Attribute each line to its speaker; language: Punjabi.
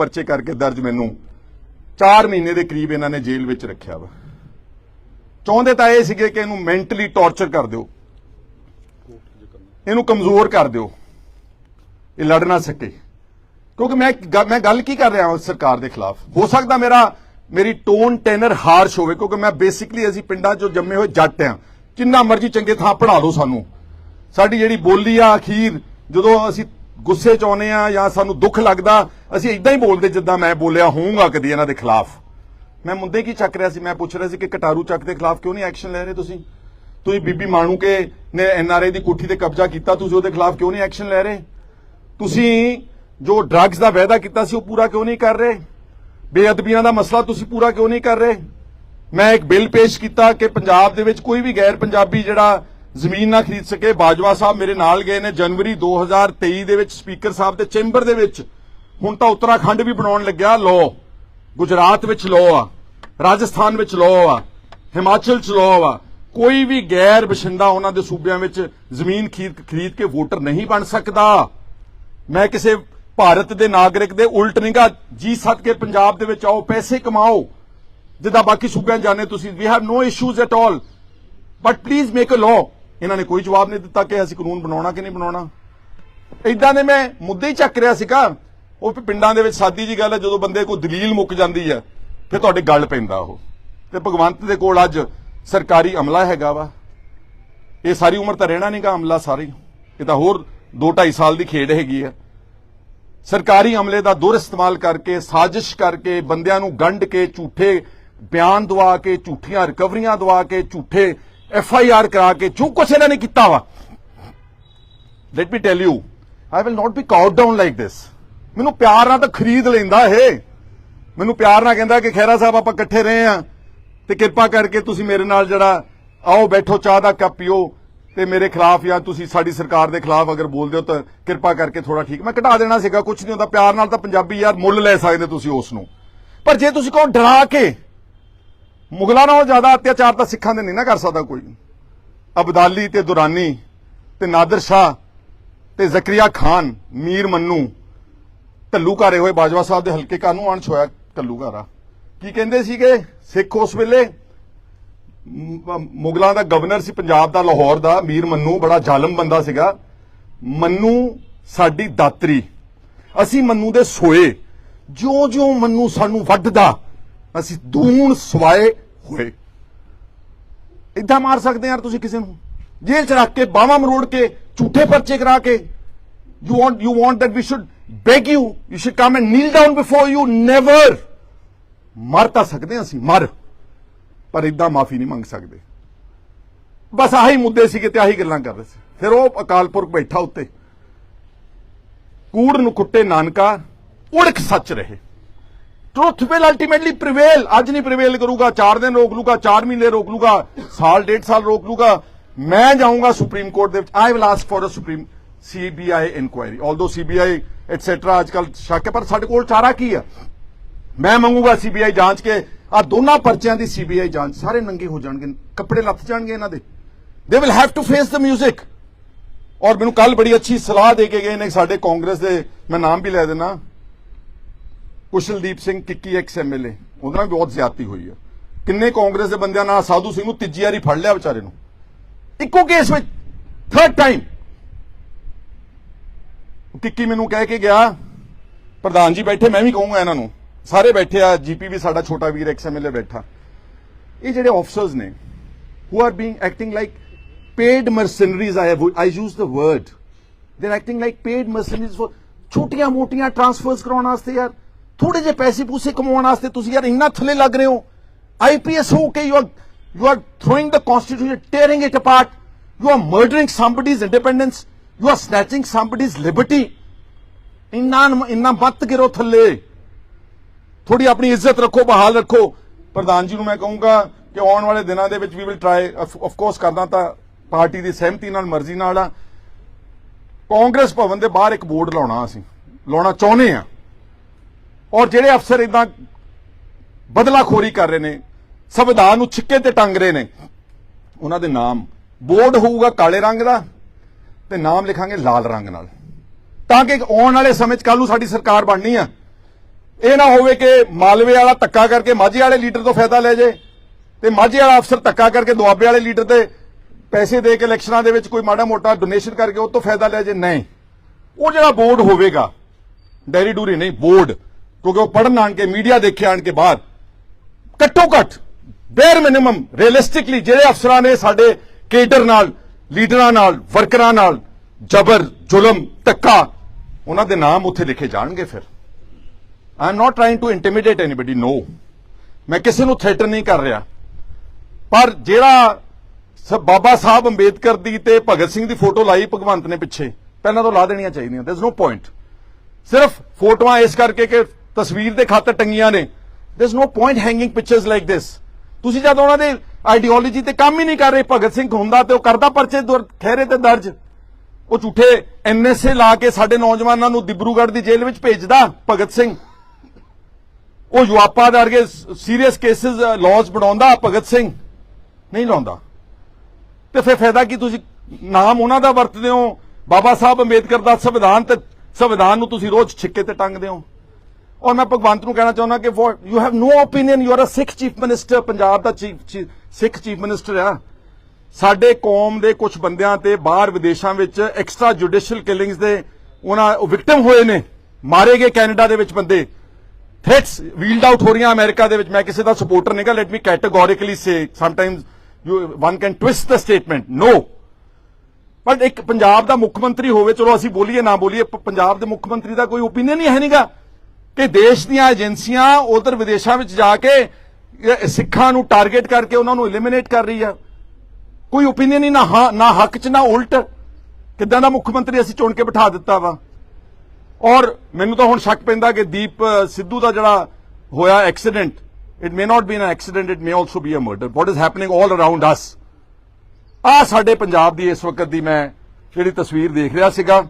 Speaker 1: ਪਰਚੇ ਕਰਕੇ ਦਰਜ ਮੈਨੂੰ 4 ਮਹੀਨੇ ਦੇ ਕਰੀਬ ਇਹਨਾਂ ਨੇ ਜੇਲ੍ਹ ਵਿੱਚ ਰੱਖਿਆ ਵਾ। ਚਾਹੁੰਦੇ ਤਾਂ ਇਹ ਸੀਗੇ ਕਿ ਇਹਨੂੰ ਮੈਂਟਲੀ ਟੌਰਚਰ ਕਰ ਦਿਓ। ਇਹਨੂੰ ਕਮਜ਼ੋਰ ਕਰ ਦਿਓ। ਇਹ ਲੜ ਨਾ ਸਕੇ। ਕਿਉਂਕਿ ਮੈਂ ਮੈਂ ਗੱਲ ਕੀ ਕਰ ਰਿਹਾ ਹਾਂ ਸਰਕਾਰ ਦੇ ਖਿਲਾਫ? ਹੋ ਸਕਦਾ ਮੇਰਾ, ਮੇਰੀ ਟੋਨ ਟੈਨਰ ਹਾਰਸ਼ ਹੋਵੇ, ਕਿਉਂਕਿ ਮੈਂ ਬੇਸਿਕਲੀ ਅਸੀਂ ਪਿੰਡਾਂ 'ਚੋਂ ਜੰਮੇ ਹੋਏ ਜੱਟ ਆ ਜਿੰਨਾ ਮਰਜ਼ੀ ਚੰਗੇ ਥਾਂ ਪੜਾ ਦਿਓ ਸਾਨੂੰ। ਸਾਡੀ ਜਿਹੜੀ ਬੋਲੀ ਆ ਅਖੀਰ, ਜਦੋਂ ਅਸੀਂ ਗੁੱਸੇ 'ਚ ਆਉਨੇ ਆ ਜਾਂ ਸਾਨੂੰ ਦੁੱਖ ਲੱਗਦਾ, ਅਸੀਂ ਇਦਾਂ ਹੀ ਬੋਲਦੇ ਜਿੱਦਾਂ ਮੈਂ ਬੋਲਿਆ ਹੋਊਗਾ ਕਦੀ ਇਹਨਾਂ ਦੇ ਖਿਲਾਫ। ਮੈਂ ਮੁੰਡੇ ਕੀ ਚੱਕ ਰਿਹਾ ਸੀ? ਮੈਂ ਪੁੱਛ ਰਿਹਾ ਸੀ ਕਿ ਕਟਾਰੂ ਚੱਕ ਦੇ ਖਿਲਾਫ ਕਿਉਂ ਨਹੀਂ ਐਕਸ਼ਨ ਲੈ ਰਹੇ ਤੁਸੀਂ? ਤੁਸੀਂ ਬੀਬੀ ਮਾਣੂ ਕੇ ਨੇ ਐਨਆਰਆਈ ਦੀ ਕੋਠੀ ਤੇ ਕਬਜ਼ਾ ਕੀਤਾ, ਤੁਸੀਂ ਉਹਦੇ ਖਿਲਾਫ ਕਿਉਂ ਨਹੀਂ ਐਕਸ਼ਨ ਲੈ ਰਹੇ? ਤੁਸੀਂ ਜੋ ਡਰੱਗਸ ਦਾ ਵਾਅਦਾ ਕੀਤਾ ਸੀ, ਉਹ ਪੂਰਾ ਕਿਉਂ ਨਹੀਂ ਕਰ ਰਹੇ? ਬੇਅਦਬੀਆਂ ਦਾ ਮਸਲਾ ਤੁਸੀਂ ਪੂਰਾ ਕਿਉਂ ਨਹੀਂ ਕਰ ਰਹੇ? ਮੈਂ ਇੱਕ ਬਿੱਲ ਪੇਸ਼ ਕੀਤਾ ਕਿ ਪੰਜਾਬ ਦੇ ਵਿੱਚ ਕੋਈ ਵੀ ਗੈਰ ਪੰਜਾਬੀ ਜਿਹੜਾ ਜ਼ਮੀਨ ਨਾ ਖਰੀਦ ਸਕੇ। ਬਾਜਵਾ ਸਾਹਿਬ ਮੇਰੇ ਨਾਲ ਗਏ ਨੇ ਜਨਵਰੀ 2023 ਦੇ ਵਿੱਚ। ਸਪੀਕਰ ਸਾਹਿਬ ਦੇ ਚੈਂਬਰ ਦੇ ਵਿੱਚ। ਹੁਣ ਤਾਂ ਉੱਤਰਾਖੰਡ ਵੀ ਬਣਾਉਣ ਲੱਗਿਆ। ਲਾਅ। ਗੁਜਰਾਤ ਵਿੱਚ ਲਾਅ ਆ। ਰਾਜਸਥਾਨ ਵਿੱਚ ਲਾਅ ਆ। ਹਿਮਾਚਲ ਚ ਲਾਅ ਆ। ਕੋਈ ਵੀ ਗੈਰ ਬਸ਼ਿੰਦਾ ਉਹਨਾਂ ਦੇ ਸੂਬਿਆਂ ਵਿੱਚ ਜ਼ਮੀਨ ਖਰੀਦ ਖਰੀਦ ਕੇ ਵੋਟਰ ਨਹੀਂ ਬਣ ਸਕਦਾ। ਮੈਂ ਕਿਸੇ ਭਾਰਤ ਦੇ ਨਾਗਰਿਕ ਦੇ ਉਲਟ ਨਹੀਂਗਾ ਜੀ ਸੱਦ ਕੇ ਪੰਜਾਬ ਦੇ ਵਿੱਚ ਆਓ, ਪੈਸੇ ਕਮਾਓ। ਜਿੱਦਾਂ ਬਾਕੀ ਸੂਬਿਆਂ 'ਚ ਜਾਣੇ ਤੁਸੀਂ ਵੀ have no issues at all but please make a law ਇਹਨਾਂ ਨੇ ਕੋਈ ਜਵਾਬ ਨਹੀਂ ਦਿੱਤਾ ਕਿ ਅਸੀਂ ਕਾਨੂੰਨ ਬਣਾਉਣਾ ਕਿ ਨਹੀਂ ਬਣਾਉਣਾ। ਇਦਾਂ ਦੇ ਮੈਂ ਮੁੱਦੇ ਹੀ ਚੱਕ ਰਿਹਾ ਸੀਗਾ। ਉਹ ਪਿੰਡਾਂ ਦੇ ਵਿੱਚ ਸਾਦੀ ਜੀ ਗੱਲ ਹੈ, ਜਦੋਂ ਬੰਦੇ ਕੋਲ ਦਲੀਲ ਮੁੱਕ ਜਾਂਦੀ ਹੈ, ਫਿਰ ਤੁਹਾਡੇ ਗੱਲ ਪੈਂਦਾ ਉਹ। ਤੇ ਭਗਵੰਤ ਦੇ ਕੋਲ ਅੱਜ ਸਰਕਾਰੀ ਅਮਲਾ ਹੈਗਾ ਵਾ। ਇਹ ਸਾਰੀ ਉਮਰ ਤਾਂ ਰਹਿਣਾ ਨਹੀਂਗਾ ਅਮਲਾ ਸਾਰੀ ਇਹ ਤਾਂ ਹੋਰ 2.5 ਸਾਲ ਦੀ ਖੇਡ ਹੈਗੀ ਆ ਸਰਕਾਰੀ ਅਮਲੇ ਦਾ ਦੁਰ ਇਸਤੇਮਾਲ ਕਰਕੇ, ਸਾਜ਼ਿਸ਼ ਕਰਕੇ, ਬੰਦਿਆਂ ਨੂੰ ਗੰਢ ਕੇ, ਝੂਠੇ ਬਿਆਨ ਦਵਾ ਕੇ, ਝੂਠੀਆਂ ਰਿਕਵਰੀਆਂ ਦਵਾ ਕੇ, ਝੂਠੇ ਐਫ ਆਈ ਆਰ ਕਰਾ ਕੇ ਜੋ ਕੁਛ ਇਹਨਾਂ ਨੇ ਕੀਤਾ ਵਾ। Let me tell you I will not be cowed down like this ਮੈਨੂੰ ਪਿਆਰ ਨਾਲ ਤਾਂ ਖਰੀਦ ਲੈਂਦਾ ਇਹ। ਮੈਨੂੰ ਪਿਆਰ ਨਾਲ ਕਹਿੰਦਾ ਕਿ ਖੈਰਾ ਸਾਹਿਬ ਆਪਾਂ ਇਕੱਠੇ ਰਹੇ ਆ ਤੇ ਕਿਰਪਾ ਕਰਕੇ ਤੁਸੀਂ ਮੇਰੇ ਨਾਲ ਜਿਹੜਾ, ਆਓ ਬੈਠੋ, ਚਾਹ ਦਾ ਕੱਪ ਪੀਓ ਤੇ ਮੇਰੇ ਖਿਲਾਫ ਜਾਂ ਤੁਸੀਂ ਸਾਡੀ ਸਰਕਾਰ ਦੇ ਖਿਲਾਫ ਅਗਰ ਬੋਲਦੇ ਹੋ ਤਾਂ ਕਿਰਪਾ ਕਰਕੇ ਥੋੜਾ ਠੀਕ। ਮੈਂ ਘਟਾ ਦੇਣਾ ਸੀਗਾ ਕੁਝ ਨਹੀਂ ਹੁੰਦਾ। ਪਿਆਰ ਨਾਲ ਤਾਂ ਪੰਜਾਬੀ ਯਾਰ ਮੁੱਲ ਲੈ ਸਕਦੇ ਤੁਸੀਂ ਉਸ ਨੂੰ। ਪਰ ਜੇ ਤੁਸੀਂ ਕਹੋ ਡਰਾ ਕੇ ਮੁਗਲਾਂ ਨਾਲੋਂ ਜ਼ਿਆਦਾ ਅਤਿਆਚਾਰ ਤਾਂ ਸਿੱਖਾਂ ਦੇ ਨਹੀਂ ਨਾ ਕਰ ਸਕਦਾ ਕੋਈ। ਅਬਦਾਲੀ ਤੇ ਦੁਰਾਨੀ ਤੇ ਨਾਦਰ ਸ਼ਾਹ ਤੇ ਜ਼ਕਰੀਆ ਖਾਨ, ਮੀਰ ਮੰਨੂ ਘੱਲੂਘਾਰੇ ਹੋਏ ਬਾਜਵਾ ਸਾਹਿਬ ਦੇ ਹਲਕੇ ਕਾਨੂੰ ਅਣਛ ਹੋਇਆ ਘੱਲੂਘਾਰਾ ਕੀ ਕਹਿੰਦੇ ਸੀਗੇ? ਸਿੱਖ ਉਸ ਵੇਲੇ? ਮੁਗਲਾਂ ਦਾ ਗਵਰਨਰ ਸੀ ਪੰਜਾਬ ਦਾ, ਲਾਹੌਰ ਦਾ, ਮੀਰ ਮੰਨੂ ਬੜਾ ਜ਼ਾਲਮ ਬੰਦਾ ਸੀਗਾ। ਮੰਨੂ ਸਾਡੀ ਦਾਤਰੀ। ਅਸੀਂ ਮੰਨੂ ਦੇ ਸੋਏ। ਜਿਉਂ-ਜਿਉਂ ਮੰਨੂ ਸਾਨੂੰ ਵੱਢਦਾ ਅਸੀਂ ਦੂਣ ਸਵਾਏ ਹੋਏ। ਇਦਾਂ ਮਾਰ ਸਕਦੇ ਯਾਰ ਤੁਸੀਂ ਕਿਸੇ ਨੂੰ। ਜੇਲ੍ਹ ਚ ਰੱਖ ਕੇ, ਬਾਹਾਂ ਮਰੋੜ ਕੇ, ਝੂਠੇ ਪਰਚੇ ਕਰਾ ਕੇ। You want you want that we should beg you you should come and kneel down before you, never ਮਰ ਤਾਂ ਸਕਦੇ ਹਾਂ ਅਸੀਂ, ਮਰ। ਪਰ ਇਦਾਂ ਮਾਫੀ ਨਹੀਂ ਮੰਗ ਸਕਦੇ। ਬਸ ਆਹੀ ਮੁੱਦੇ ਸੀ ਕਿ ਤੇ ਆਹੀ ਗੱਲਾਂ ਕਰ ਰਹੇ ਸੀ। ਫਿਰ ਉਹ ਅਕਾਲ ਪੁਰਖ ਬੈਠਾ ਉੱਤੇ। ਕੂੜ ਨੂੰ ਕੁੱਟੇ ਨਾਨਕਾ, ਉੜਕ ਸੱਚ ਰਹੇ। ਟਰੁੱਥ ਵਿਲ ਅਲਟੀਮੇਟਲੀ ਪ੍ਰੀਵੇਲ ਅੱਜ ਨਹੀਂ ਪ੍ਰੀਵੇਲ ਕਰੂਗਾ 4 ਦਿਨ ਰੋਕ ਲੂਗਾ 4 ਮਹੀਨੇ ਰੋਕ ਲੂਗਾ, ਸਾਲ, ਡੇਢ ਸਾਲ ਰੋਕ ਲੂਗਾ। ਮੈਂ ਜਾਊਂਗਾ ਸੁਪਰੀਮ ਕੋਰਟ ਦੇ ਵਿੱਚ। I will ask for a Supreme CBI inquiry although CBI etcetera ਅੱਜਕੱਲ ਸ਼ੱਕ ਹੈ, ਪਰ ਸਾਡੇ ਕੋਲ ਚਾਰਾ ਕੀ ਆ ਮੈਂ ਮੰਗੂਗਾ ਸੀਬੀਆਈ ਜਾਂਚ ਕੇ। ਆ ਦੋਨਾਂ ਪਰਚਿਆਂ ਦੀ ਸੀਬੀਆਈ ਜਾਂਚ ਸਾਰੇ ਨੰਗੇ ਹੋ ਜਾਣਗੇ, ਕੱਪੜੇ ਲੱਥ ਜਾਣਗੇ ਇਹਨਾਂ ਦੇ। They will have to face the 뮤직 ਔਰ ਮੈਨੂੰ ਕੱਲ ਬੜੀ ਅੱਛੀ ਸਲਾਹ ਦੇ ਕੇ ਗਏ ਨੇ ਸਾਡੇ ਕਾਂਗਰਸ ਦੇ। ਮੈਂ ਨਾਮ ਵੀ ਲੈ ਦੇਣਾ ਕੁਸ਼ਲਦੀਪ ਸਿੰਘ ਕਿੱਕੀ ਐਕਸ ਐਮਐਲਏ ਉਹਦੇ ਨਾਲ ਵੀ ਬਹੁਤ ਜ਼ਿਆਦਤੀ ਹੋਈ ਹੈ। ਕਿੰਨੇ ਕਾਂਗਰਸ ਦੇ ਬੰਦਿਆਂ ਨਾਲ ਸਾਧੂ ਸਿੰਘ ਨੂੰ ਤੀਜੀ ਵਾਰੀ ਫੜ ਲਿਆ ਵਿਚਾਰੇ ਨੂੰ। ਇੱਕੋ ਕੇਸ ਵਿੱਚ ਥਰਡ ਟਾਈਮ ਕਿੱਕੀ ਮੈਨੂੰ ਕਹਿ ਕੇ ਗਿਆ, ਪ੍ਰਧਾਨ ਜੀ ਬੈਠੇ, ਮੈਂ ਵੀ ਕਹੂੰਗਾ ਇਹਨਾਂ ਨੂੰ। ਸਾਰੇ ਬੈਠੇ ਆ, ਜੀਪੀ ਵੀ ਸਾਡਾ ਛੋਟਾ ਵੀਰ ਐਕਸ ਐਮਐਲਏ ਬੈਠਾ। ਇਹ ਜਿਹੜੇ ਆਫਸਰਸ ਨੇ, who are being acting like paid mercenaries, I have, I use the word. They're acting like paid mercenaries for, ਛੋਟੀਆਂ ਮੋਟੀਆਂ ਟ੍ਰਾਂਸਫਰਸ ਕਰਾਉਣ ਵਾਸਤੇ ਯਾਰ। ਥੋੜੇ ਜਿਹੇ ਪੈਸੇ ਪੂਸੇ ਕਮਾਉਣ ਵਾਸਤੇ ਤੁਸੀਂ ਯਾਰ ਇੰਨਾ ਥੱਲੇ ਲੱਗ ਰਹੇ ਹੋ। ਆਈਪੀਐਸ ਹੋ ਕੇ you are you are throwing the constitution tearing it apart you are murdering somebody's independence you are snatching somebody's liberty. ਇੰਨਾ ਇੰਨਾ ਮੱਤ ਗਿਰੋ ਥੱਲੇ। ਥੋੜੀ ਆਪਣੀ ਇੱਜ਼ਤ ਰੱਖੋ, ਬਹਾਲ ਰੱਖੋ। ਪ੍ਰਧਾਨ ਜੀ ਨੂੰ ਮੈਂ ਕਹੂੰਗਾ ਕਿ ਆਉਣ ਵਾਲੇ ਦਿਨਾਂ ਦੇ ਵਿੱਚ we will try of course ਕਰਨਾ ਤਾਂ ਪਾਰਟੀ ਦੀ ਸਹਿਮਤੀ ਨਾਲ, ਮਰਜ਼ੀ ਨਾਲ ਆ। ਕਾਂਗਰਸ ਭਵਨ ਦੇ ਬਾਹਰ ਇੱਕ ਬੋਰਡ ਲਾਉਣਾ ਅਸੀਂ। ਲਾਉਣਾ ਚਾਹੁੰਦੇ ਆ। ਔਰ ਜਿਹੜੇ ਅਫਸਰ ਇਦਾਂ ਬਦਲਾਖੋਰੀ ਕਰ ਰਹੇ ਨੇ, ਸੰਵਿਧਾਨ ਨੂੰ ਛਿੱਕੇ ਤੇ ਟੰਗ ਰਹੇ ਨੇ, ਉਹਨਾਂ ਦੇ ਨਾਮ ਬੋਰਡ ਹੋਊਗਾ ਕਾਲੇ ਰੰਗ ਦਾ ਤੇ ਨਾਮ ਲਿਖਾਂਗੇ ਲਾਲ ਰੰਗ ਨਾਲ। ਤਾਂ ਕਿ ਆਉਣ ਵਾਲੇ ਸਮੇਂ 'ਚ ਕੱਲ ਨੂੰ ਸਾਡੀ ਸਰਕਾਰ ਬਣਨੀ ਆ। ਇਹ ਨਾ ਹੋਵੇ ਕਿ ਮਾਲਵੇ ਵਾਲਾ ਧੱਕਾ ਕਰਕੇ ਮਾਝੇ ਵਾਲੇ ਲੀਡਰ ਤੋਂ ਫਾਇਦਾ ਲੈ ਜੇ ਤੇ ਮਾਝੇ ਵਾਲਾ ਅਫਸਰ ਧੱਕਾ ਕਰਕੇ ਦੁਆਬੇ ਵਾਲੇ ਲੀਡਰ ਤੇ ਪੈਸੇ ਦੇ ਕੇ ਇਲੈਕਸ਼ਨਾਂ ਦੇ ਵਿੱਚ ਕੋਈ ਮਾੜਾ ਮੋਟਾ ਡੋਨੇਸ਼ਨ ਕਰਕੇ ਉਹ ਤੋਂ ਫਾਇਦਾ ਲੈ ਜੇ। ਨਹੀਂ। ਉਹ ਜਿਹੜਾ ਬੋਰਡ ਹੋਵੇਗਾ, ਡੈਰੀ ਡੂਰੀ ਨਹੀਂ, ਬੋਰਡ ਕਿਉਂਕਿ ਉਹ ਪੜਨ ਆਣ ਕੇ ਮੀਡੀਆ ਦੇਖੇ ਆਣ ਕੇ ਬਾਅਦ ਘੱਟੋ ਘੱਟ ਬੇਅਰ ਮਿਨੀਮਮ ਰੀਅਲਿਸਟਿਕਲੀ ਜਿਹੜੇ ਅਫਸਰਾਂ ਨੇ ਸਾਡੇ ਕੇਡਰ ਨਾਲ ਲੀਡਰਾਂ ਨਾਲ ਵਰਕਰਾਂ ਨਾਲ, ਜ਼ਬਰ, ਜ਼ੁਲਮ, ਧੱਕਾ, ਉਹਨਾਂ ਦੇ ਨਾਮ ਉੱਥੇ ਲਿਖੇ ਜਾਣਗੇ ਫਿਰ। I am not trying to intimidate anybody no ਮੈਂ ਕਿਸੇ ਨੂੰ ਥ੍ਰੈਟਨ ਨਹੀਂ ਕਰ ਰਿਹਾ। ਪਰ ਜਿਹੜਾ ਸ ਬਾਬਾ ਸਾਹਿਬ ਅੰਬੇਦਕਰ ਦੀ ਤੇ ਭਗਤ ਸਿੰਘ ਦੀ ਫੋਟੋ ਲਾਈ ਭਗਵੰਤ ਨੇ ਪਿੱਛੇ, ਪਹਿਲਾਂ ਤੋਂ ਲਾ ਦੇਣੀਆਂ ਚਾਹੀਦੀਆਂ ਦੇਰ ਇਜ਼ ਨੋ ਪੁਆਇੰਟ ਸਿਰਫ ਫੋਟੋਆਂ ਇਸ ਕਰਕੇ ਕਿ ਤਸਵੀਰ ਦੇ ਖਾਤਰ ਟੰਗੀਆਂ ਨੇ। There is no point hanging pictures like this ਤੁਸੀਂ ਜਦ ਉਹਨਾਂ ਦੇ ਆਈਡੀਓਲੋਜੀ ਤੇ ਕੰਮ ਹੀ ਨਹੀਂ ਕਰ ਰਹੇ, ਭਗਤ ਸਿੰਘ ਹੁੰਦਾ ਤੇ ਉਹ ਕਰਦਾ ਪਰਚੇ ਦਰ- ਖਹਿਰੇ ਤੇ ਦਰਜ। ਉਹ ਝੂਠੇ ਐਨਐਸਏ ਲਾ ਕੇ ਸਾਡੇ ਨੌਜਵਾਨਾਂ ਨੂੰ ਦਿਬਰੂਗੜ੍ਹ ਦੀ ਜੇਲ੍ਹ ਵਿੱਚ ਭੇਜਦਾ ਭਗਤ ਸਿੰਘ। ਉਹ ਯੁਆਪਾ ਦੇ ਵਰਗੇ ਸੀਰੀਅਸ ਕੇਸਿਸ ਲਾਜ਼ ਬਣਾਉਂਦਾ ਭਗਤ ਸਿੰਘ। ਨਹੀਂ ਲਾਉਂਦਾ। ਤੇ ਫਿਰ ਫਾਇਦਾ ਕੀ ਤੁਸੀਂ ਨਾਮ ਉਹਨਾਂ ਦਾ ਵਰਤਦੇ ਹੋ? ਬਾਬਾ ਸਾਹਿਬ ਅੰਬੇਦਕਰ ਦਾ ਸੰਵਿਧਾਨ ਤੇ ਸੰਵਿਧਾਨ ਨੂੰ ਤੁਸੀਂ ਰੋਜ਼ ਛਿੱਕੇ ਤੇ ਟੰਗਦੇ ਹੋ। ਔਰ ਮੈਂ ਭਗਵੰਤ ਨੂੰ ਕਹਿਣਾ ਚਾਹੁੰਦਾ ਕਿ you have no opinion you are a Sikh chief minister Punjab the chief Sikh chief minister ਆ। ਸਾਡੇ ਕੌਮ ਦੇ ਕੁਝ ਬੰਦਿਆਂ ਤੇ ਬਾਹਰ ਵਿਦੇਸ਼ਾਂ ਵਿੱਚ ਐਕਸਟਰਾ ਜੁਡੀਸ਼ੀਅਲ ਕਿਲਿੰਗਸ ਦੇ ਉਹਨਾਂ ਵਿਕਟਮ ਹੋਏ ਨੇ। ਮਾਰੇ ਗਏ ਕੈਨੇਡਾ ਦੇ ਵਿੱਚ ਬੰਦੇ। ਥ੍ਰੈਟਸ ਵੀਲਡ ਆਊਟ ਹੋ ਰਹੀਆਂ ਅਮਰੀਕਾ ਦੇ ਵਿੱਚ। ਮੈਂ ਕਿਸੇ ਦਾ ਸਪੋਰਟਰ ਨਹੀਂਗਾ let me categorically say sometimes you one can twist the statement no but ਇੱਕ ਪੰਜਾਬ ਦਾ ਮੁੱਖ ਮੰਤਰੀ ਹੋਵੇ, ਚਲੋ ਅਸੀਂ ਬੋਲੀਏ, ਨਾ ਬੋਲੀਏ ਪੰਜਾਬ ਦੇ ਮੁੱਖ ਮੰਤਰੀ ਦਾ ਕੋਈ ਓਪੀਨੀਅਨ ਹੀ ਹੈ ਨਹੀਂਗਾ ਕਿ ਦੇਸ਼ ਦੀਆਂ ਏਜੰਸੀਆਂ ਉਧਰ ਵਿਦੇਸ਼ਾਂ ਵਿੱਚ ਜਾ ਕੇ ਸਿੱਖਾਂ ਨੂੰ ਟਾਰਗੇਟ ਕਰਕੇ ਉਹਨਾਂ ਨੂੰ ਐਲੀਮੀਨੇਟ ਕਰ ਰਹੀ ਆ। ਕੋਈ ਓਪੀਨੀਅਨ ਹੀ ਨਾ ਹਾਂ, ਨਾ ਹੱਕ ਚ, ਨਾ ਉਲਟ। ਕਿੱਦਾਂ ਦਾ ਮੁੱਖ ਮੰਤਰੀ ਅਸੀਂ ਚੁਣ ਕੇ ਬਿਠਾ ਦਿੱਤਾ ਵਾ। ਔਰ ਮੈਨੂੰ ਤਾਂ ਹੁਣ ਸ਼ੱਕ ਪੈਂਦਾ ਕਿ ਦੀਪ ਸਿੱਧੂ ਦਾ ਜਿਹੜਾ ਹੋਇਆ accident it may not be an accident it may also be a murder what is happening all around us ਆ ਸਾਡੇ ਪੰਜਾਬ ਦੀ ਇਸ ਵਕਤ ਦੀ ਮੈਂ ਜਿਹੜੀ ਤਸਵੀਰ ਦੇਖ ਰਿਹਾ ਸੀਗਾ।